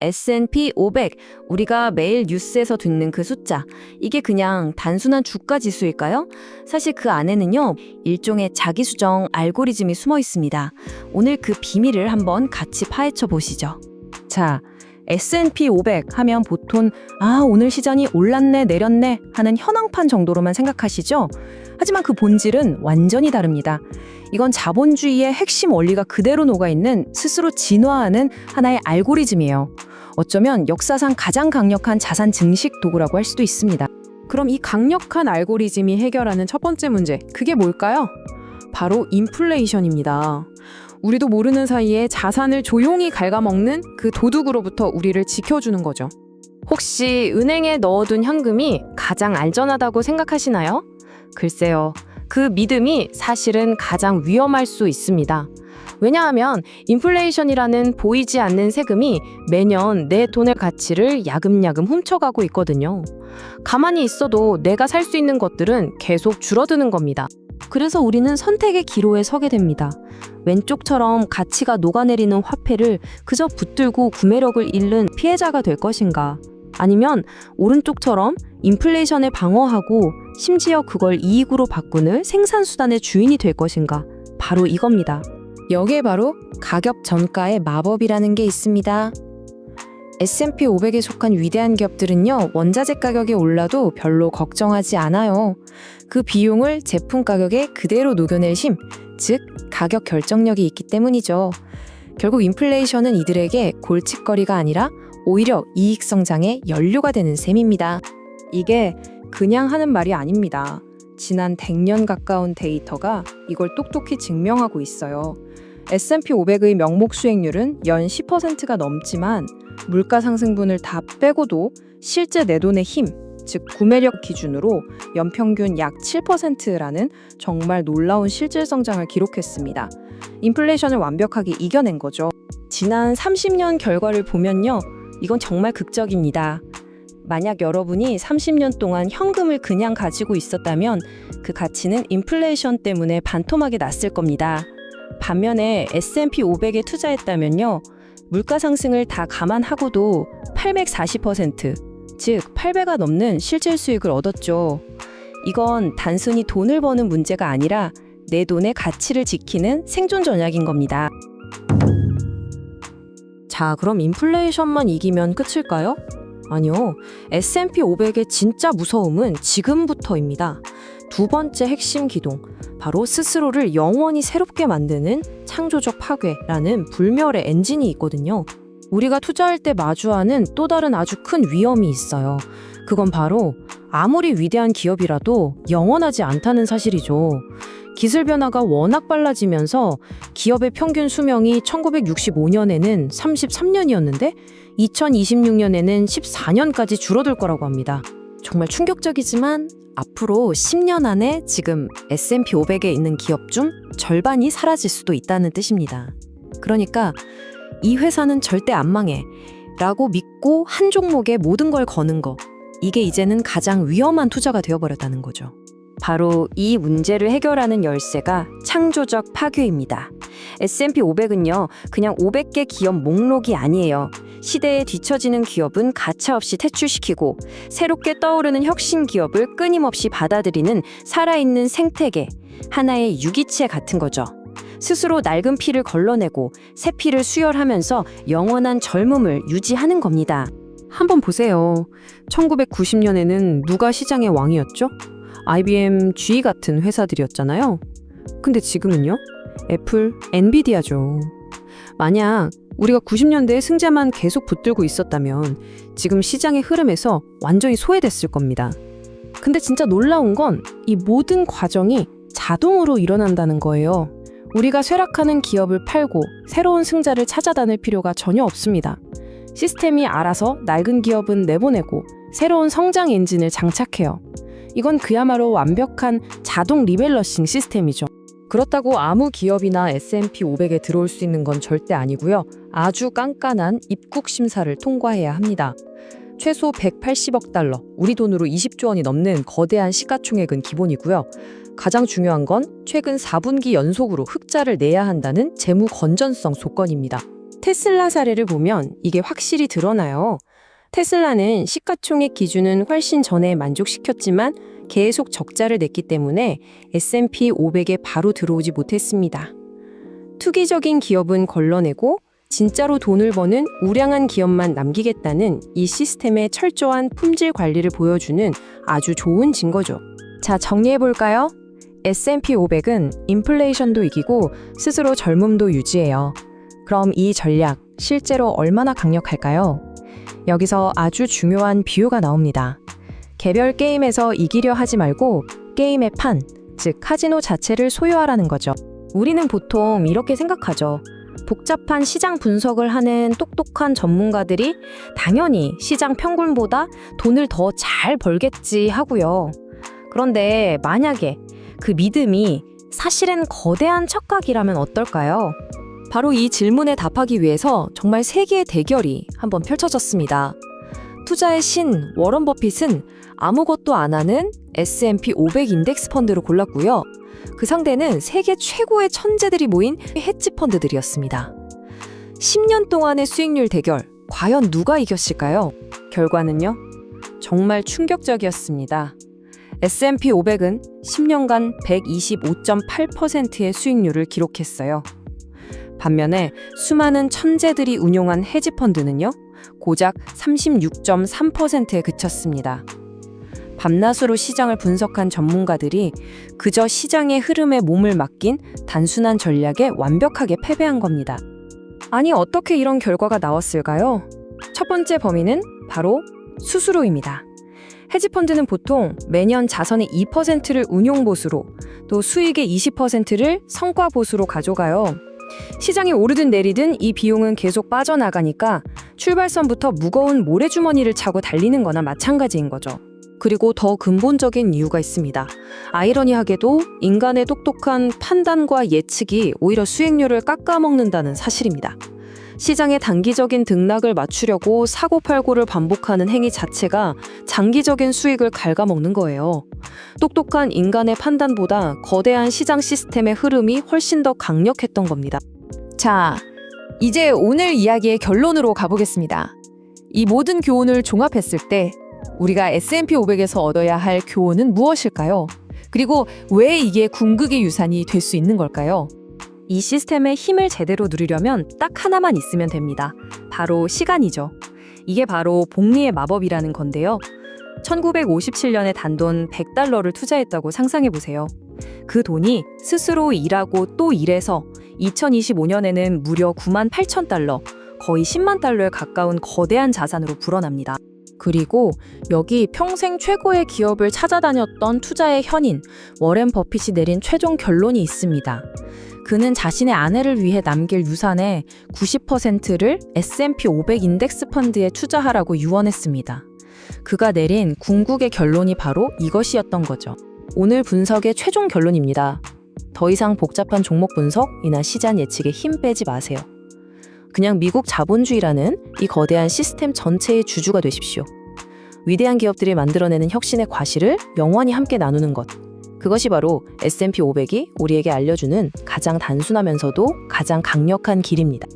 S&P 500, 우리가 매일 뉴스에서 듣는 그 숫자, 이게 그냥 단순한 주가 지수일까요? 사실 그 안에는요, 일종의 자기수정 알고리즘이 숨어 있습니다. 오늘 그 비밀을 한번 같이 파헤쳐 보시죠. 자, S&P 500 하면 보통 아, 오늘 시장이 올랐네, 내렸네 하는 현황판 정도로만 생각하시죠? 하지만 그 본질은 완전히 다릅니다. 이건 자본주의의 핵심 원리가 그대로 녹아있는 스스로 진화하는 하나의 알고리즘이에요. 어쩌면 역사상 가장 강력한 자산 증식 도구라고 할 수도 있습니다. 그럼 이 강력한 알고리즘이 해결하는 첫 번째 문제, 그게 뭘까요? 바로 인플레이션입니다. 우리도 모르는 사이에 자산을 조용히 갉아먹는 그 도둑으로부터 우리를 지켜주는 거죠. 혹시 은행에 넣어둔 현금이 가장 안전하다고 생각하시나요? 글쎄요. 그 믿음이 사실은 가장 위험할 수 있습니다. 왜냐하면 인플레이션이라는 보이지 않는 세금이 매년 내 돈의 가치를 야금야금 훔쳐가고 있거든요. 가만히 있어도 내가 살 수 있는 것들은 계속 줄어드는 겁니다. 그래서 우리는 선택의 기로에 서게 됩니다. 왼쪽처럼 가치가 녹아내리는 화폐를 그저 붙들고 구매력을 잃는 피해자가 될 것인가? 아니면 오른쪽처럼 인플레이션을 방어하고 심지어 그걸 이익으로 바꾸는 생산수단의 주인이 될 것인가? 바로 이겁니다. 여기에 바로 가격 전가의 마법이라는 게 있습니다. S&P 500에 속한 위대한 기업들은요, 원자재 가격이 올라도 별로 걱정하지 않아요. 그 비용을 제품 가격에 그대로 녹여낼 힘, 즉, 가격 결정력이 있기 때문이죠. 결국 인플레이션은 이들에게 골칫거리가 아니라 오히려 이익 성장의 연료가 되는 셈입니다. 이게 그냥 하는 말이 아닙니다. 지난 100년 가까운 데이터가 이걸 똑똑히 증명하고 있어요. S&P 500의 명목 수익률은 연 10%가 넘지만 물가 상승분을 다 빼고도 실제 내 돈의 힘, 즉 구매력 기준으로 연평균 약 7%라는 정말 놀라운 실질 성장을 기록했습니다. 인플레이션을 완벽하게 이겨낸 거죠. 지난 30년 결과를 보면요. 이건 정말 극적입니다. 만약 여러분이 30년 동안 현금을 그냥 가지고 있었다면 그 가치는 인플레이션 때문에 반토막이 났을 겁니다. 반면에 S&P 500에 투자했다면요. 물가 상승을 다 감안하고도 840%, 즉 8배가 넘는 실질 수익을 얻었죠. 이건 단순히 돈을 버는 문제가 아니라 내 돈의 가치를 지키는 생존 전략인 겁니다. 자, 그럼 인플레이션만 이기면 끝일까요? 아니요. S&P 500의 진짜 무서움은 지금부터입니다. 두 번째 핵심 기동, 바로 스스로를 영원히 새롭게 만드는 창조적 파괴라는 불멸의 엔진이 있거든요. 우리가 투자할 때 마주하는 또 다른 아주 큰 위험이 있어요. 그건 바로 아무리 위대한 기업이라도 영원하지 않다는 사실이죠. 기술 변화가 워낙 빨라지면서 기업의 평균 수명이 1965년에는 33년이었는데 2026년에는 14년까지 줄어들 거라고 합니다. 정말 충격적이지만 앞으로 10년 안에 지금 S&P 500에 있는 기업 중 절반이 사라질 수도 있다는 뜻입니다. 그러니까 이 회사는 절대 안 망해 라고 믿고 한 종목에 모든 걸 거는 거 이게 이제는 가장 위험한 투자가 되어버렸다는 거죠. 바로 이 문제를 해결하는 열쇠가 창조적 파괴입니다. S&P 500은요, 그냥 500개 기업 목록이 아니에요. 시대에 뒤처지는 기업은 가차없이 퇴출시키고 새롭게 떠오르는 혁신 기업을 끊임없이 받아들이는 살아있는 생태계, 하나의 유기체 같은 거죠. 스스로 낡은 피를 걸러내고 새 피를 수혈하면서 영원한 젊음을 유지하는 겁니다. 한번 보세요. 1990년에는 누가 시장의 왕이었죠? IBM, GE 같은 회사들이었잖아요. 근데 지금은요? 애플, 엔비디아죠. 만약 우리가 90년대에 승자만 계속 붙들고 있었다면 지금 시장의 흐름에서 완전히 소외됐을 겁니다. 근데 진짜 놀라운 건 이 모든 과정이 자동으로 일어난다는 거예요. 우리가 쇠락하는 기업을 팔고 새로운 승자를 찾아다닐 필요가 전혀 없습니다. 시스템이 알아서 낡은 기업은 내보내고 새로운 성장 엔진을 장착해요. 이건 그야말로 완벽한 자동 리밸러싱 시스템이죠. 그렇다고 아무 기업이나 S&P 500에 들어올 수 있는 건 절대 아니고요. 아주 깐깐한 입국 심사를 통과해야 합니다. 최소 180억 달러, 우리 돈으로 20조 원이 넘는 거대한 시가총액은 기본이고요. 가장 중요한 건 최근 4분기 연속으로 흑자를 내야 한다는 재무 건전성 조건입니다. 테슬라 사례를 보면 이게 확실히 드러나요. 테슬라는 시가총액 기준은 훨씬 전에 만족시켰지만 계속 적자를 냈기 때문에 S&P 500에 바로 들어오지 못했습니다. 투기적인 기업은 걸러내고 진짜로 돈을 버는 우량한 기업만 남기겠다는 이 시스템의 철저한 품질 관리를 보여주는 아주 좋은 증거죠. 자, 정리해 볼까요? S&P 500은 인플레이션도 이기고 스스로 젊음도 유지해요. 그럼 이 전략 실제로 얼마나 강력할까요? 여기서 아주 중요한 비유가 나옵니다. 개별 게임에서 이기려 하지 말고 게임의 판, 즉 카지노 자체를 소유하라는 거죠. 우리는 보통 이렇게 생각하죠. 복잡한 시장 분석을 하는 똑똑한 전문가들이 당연히 시장 평균보다 돈을 더 잘 벌겠지 하고요. 그런데 만약에 그 믿음이 사실은 거대한 착각이라면 어떨까요? 바로 이 질문에 답하기 위해서 정말 세계의 대결이 한번 펼쳐졌습니다. 투자의 신 워런 버핏은 아무것도 안 하는 S&P 500 인덱스 펀드를 골랐고요. 그 상대는 세계 최고의 천재들이 모인 헤지 펀드들이었습니다. 10년 동안의 수익률 대결, 과연 누가 이겼을까요? 결과는요? 정말 충격적이었습니다. S&P 500은 10년간 125.8%의 수익률을 기록했어요. 반면에 수많은 천재들이 운용한 헤지펀드는요, 고작 36.3%에 그쳤습니다. 밤낮으로 시장을 분석한 전문가들이 그저 시장의 흐름에 몸을 맡긴 단순한 전략에 완벽하게 패배한 겁니다. 아니, 어떻게 이런 결과가 나왔을까요? 첫 번째 범인은 바로 수수료입니다. 헤지펀드는 보통 매년 자선의 2%를 운용 보수로 또 수익의 20%를 성과 보수로 가져가요. 시장이 오르든 내리든 이 비용은 계속 빠져나가니까 출발선부터 무거운 모래주머니를 차고 달리는 거나 마찬가지인 거죠. 그리고 더 근본적인 이유가 있습니다. 아이러니하게도 인간의 똑똑한 판단과 예측이 오히려 수익률을 깎아먹는다는 사실입니다. 시장의 단기적인 등락을 맞추려고 사고팔고를 반복하는 행위 자체가 장기적인 수익을 갉아먹는 거예요. 똑똑한 인간의 판단보다 거대한 시장 시스템의 흐름이 훨씬 더 강력했던 겁니다. 자, 이제 오늘 이야기의 결론으로 가보겠습니다. 이 모든 교훈을 종합했을 때 우리가 S&P 500에서 얻어야 할 교훈은 무엇일까요? 그리고 왜 이게 궁극의 유산이 될 수 있는 걸까요? 이 시스템의 힘을 제대로 누리려면 딱 하나만 있으면 됩니다. 바로 시간이죠. 이게 바로 복리의 마법이라는 건데요. 1957년에 단돈 100달러를 투자했다고 상상해 보세요. 그 돈이 스스로 일하고 또 일해서 2025년에는 무려 9만 8천 달러, 거의 10만 달러에 가까운 거대한 자산으로 불어납니다. 그리고 여기 평생 최고의 기업을 찾아다녔던 투자의 현인 워렌 버핏이 내린 최종 결론이 있습니다. 그는 자신의 아내를 위해 남길 유산의 90%를 S&P 500 인덱스 펀드에 투자하라고 유언했습니다. 그가 내린 궁극의 결론이 바로 이것이었던 거죠. 오늘 분석의 최종 결론입니다. 더 이상 복잡한 종목 분석이나 시장 예측에 힘 빼지 마세요. 그냥 미국 자본주의라는 이 거대한 시스템 전체의 주주가 되십시오. 위대한 기업들이 만들어내는 혁신의 과실을 영원히 함께 나누는 것. 그것이 바로 S&P 500이 우리에게 알려주는 가장 단순하면서도 가장 강력한 길입니다.